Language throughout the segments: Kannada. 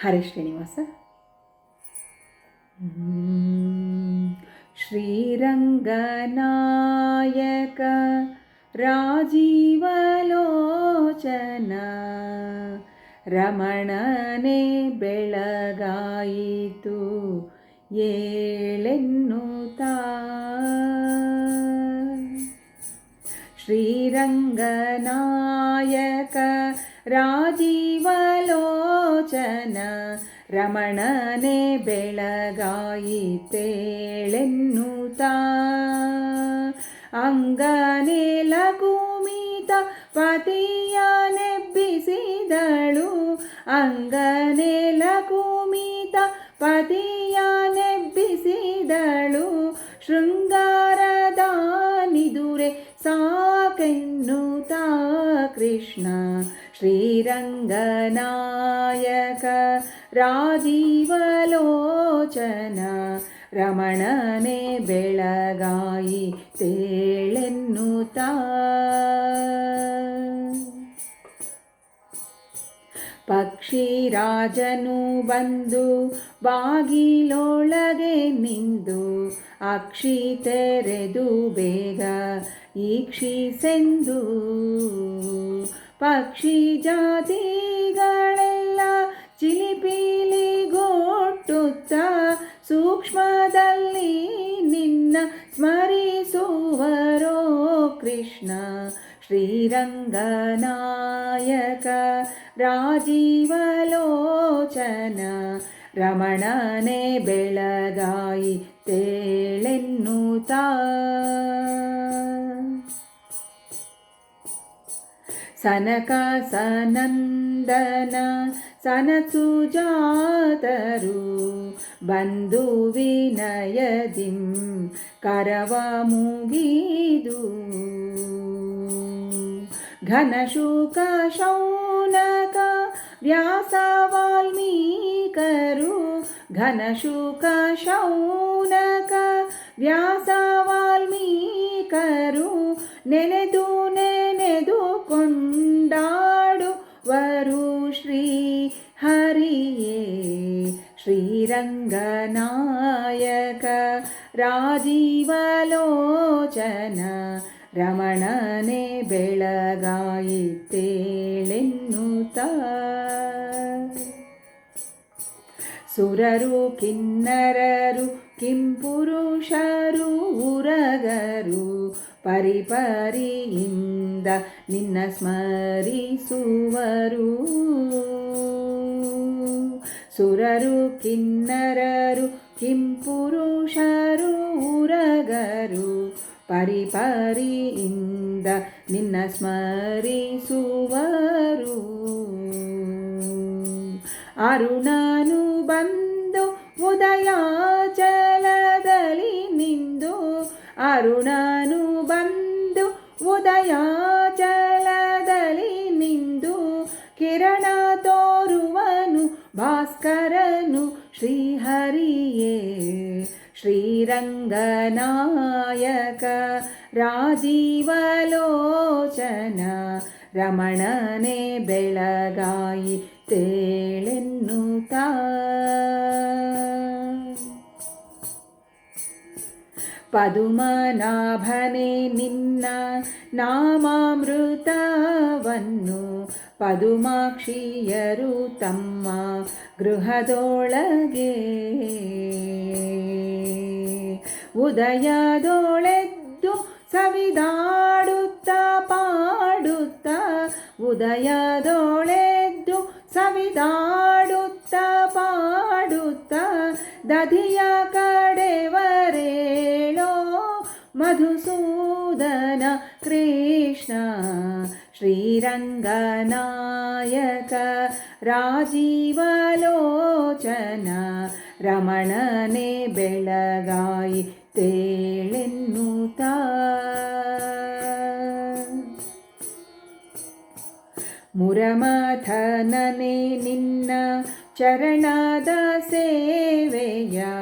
ಹರೇ ಶ್ರೀನಿವಾಸ. ಶ್ರೀರಂಗನಾಯಕ ರಾಜೀವಲೋಚನ ರಮಣನೆ ಬೆಳಗಾಯಿತು ಏಳೆನ್ನುತ ಶ್ರೀರಂಗನಾಯಕ ರಾಜೀವಲೋಚನ ರಮಣನೆ ಬೆಳಗಾಯಿತೇಳೆನ್ನುತ್ತಾ. ಅಂಗನೆ ಲಘುಮಿತ ಪತಿಯ ನೆಬ್ಬಿಸಿದಳು. ಅಂಗನೆ ಲಘುಮಿತ ಪತಿಯ ಶ್ರೀರಂಗನಾಯಕ ರಾಜೀವಲೋಚನ ರಮಣನೆ ಬೆಳಗಾಯಿ ತೇಳೆನ್ನುತ್ತ. ಪಕ್ಷಿ ರಾಜನು ಬಂದು ಬಾಗಿಲೊಳಗೆ ನಿಂದು ಅಕ್ಷಿ ತೆರೆದು ಬೇಗ ಈಕ್ಷಿಸೆಂದು. ಪಕ್ಷಿ ಜಾತಿಗಳೆಲ್ಲ ಚಿಲಿಪಿಲಿಗೊಟ್ಟುತ್ತ ಸೂಕ್ಷ್ಮದಲ್ಲಿ ನಿನ್ನ ಸ್ಮರಿಸುವರೋ ಕೃಷ್ಣ. ಶ್ರೀರಂಗನಾಯಕ ರಾಜೀವಲೋಚನ ರಮಣನೆ ಬೆಳಗಾಯಿ ತೇಳೆನ್ನುತ್ತಾ. सनकसनन्दन सनसुजातरु बन्धुविनयदिं करवमुगीदु। घनशोकशौनक व्यासवाल्मीकरु घनशोकशौनक व्यासवाल्मीकरु ने ನೆನೆದು ಕೊಂಡಾಡುವರು ಶ್ರೀ ಹರಿಯೇ. ಶ್ರೀರಂಗನಾಯಕ ರಾಜೀವಲೋಚನ ರಮಣನೆ ಬೆಳಗಾಯಿತೇಳೆನ್ನುತ್ತಾ. ಸುರರು ಕಿನ್ನರರು ಕಿಂಪುರುಷರು ಉರಗರು ಪರಿಪರಿಯಿಂದ ನಿನ್ನ ಸ್ಮರಿಸುವರು. ಸುರರು, ಕಿನ್ನರರು, ಕಿಂಪುರುಷರು, ಉರಗರು ಪರಿಪರಿಯಿಂದ ನಿನ್ನ ಸ್ಮರಿಸುವರು. ಅರುಣನು ಬಂದು ಉದಯಾಚಲದಲ್ಲಿ ನಿಂದು. ಅರುಣನು ಬಂದು ಉದಯಾಚಲದಲ್ಲಿ ನಿಂದು ಕಿರಣ ತೋರುವನು ಭಾಸ್ಕರನು ಶ್ರೀಹರಿಯೇ ಶ್ರೀರಂಗನಾಯಕ ರಾಜೀವಲೋಚನ ರಮಣನೆ ಬೆಳಗಾಯಿ ತೇಳೆನ್ನುತ್ತಾ ಪದುಮನಾಭನೆ ನಿನ್ನ ನಾಮಾಮೃತವನ್ನು ಪದುಮಾಕ್ಷಿಯರು ತಮ್ಮ ಗೃಹದೊಳಗೆ ಉದಯದೊಳೆದ್ದು ಸವಿದಾಡುತ್ತ ಪಾಡುತ್ತ ಉದಯದೊಳೆದ್ದು ಸವಿದಾಡುತ್ತ ಪಾಡುತ್ತ ದಧಿಯ ಕಡೆವರೇಳೋ मधुसूदन कृष्ण श्रीरङ्गनायक राजीवलोचन रमणने बेळगायि तेळिन्नुता मुरमथनने निन्न चरणद सेवया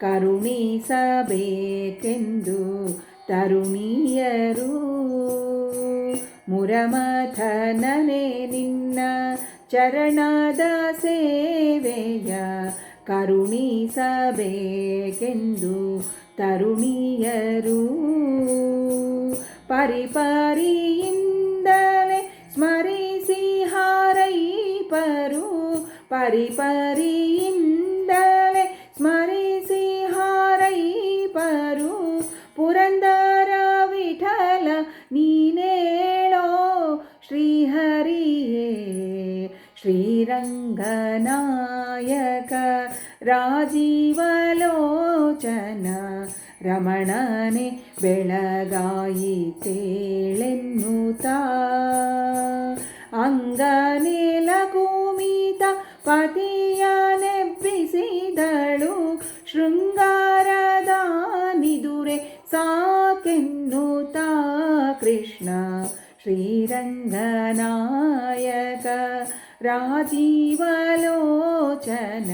ಕರುಣಿಸಬೇಕೆಂದು ತರುಣಿಯರು. ಮುರಮಥನನೆ ನಿನ್ನ ಚರಣದ ಸೇವೆಯ ಕರುಣಿಸಬೇಕೆಂದು ತರುಣಿಯರು. ಪರಿಪರಿಯಿಂದಲೇ ಸ್ಮರಿಸಿ ಹಾರೈಪರು ಪರಿಪರಿಯಿಂದಲೇ ಶ್ರೀಹರಿಯೇ ಶ್ರೀರಂಗನಾಯಕ ರಾಜೀವಲೋಚನ ರಮಣನೆ ಬೆಳಗಾಯಿತೇಳೆನ್ನುತ್ತಾ ಅಂಗನೇಲ ಕುಮಿತ ಪತಿಯ ನೆಬ್ಬಿಸಿದಳು ಶೃಂಗಾರದ ನಿದುರೆ ಸಾಕೆನ್ನುತ್ತಾ ಕೃಷ್ಣ ಶ್ರೀರಂಗನಾಯಕ ರಾಜೀವಲೋಚನ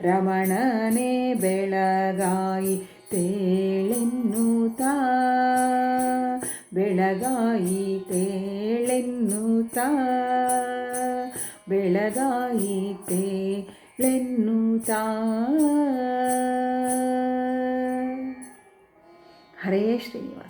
ರಮಣನೆ ಬೆಳಗಾಯಿ ತೇಳೆನ್ನುತ್ತ ಬೆಳಗಾಯಿ ತೇಳೆನ್ನುತ್ತ ಬೆಳಗಾಯಿ ತೇಳೆನ್ನುತ್ತ. ಹರೇ ಶ್ರೀನಿವಾಸ.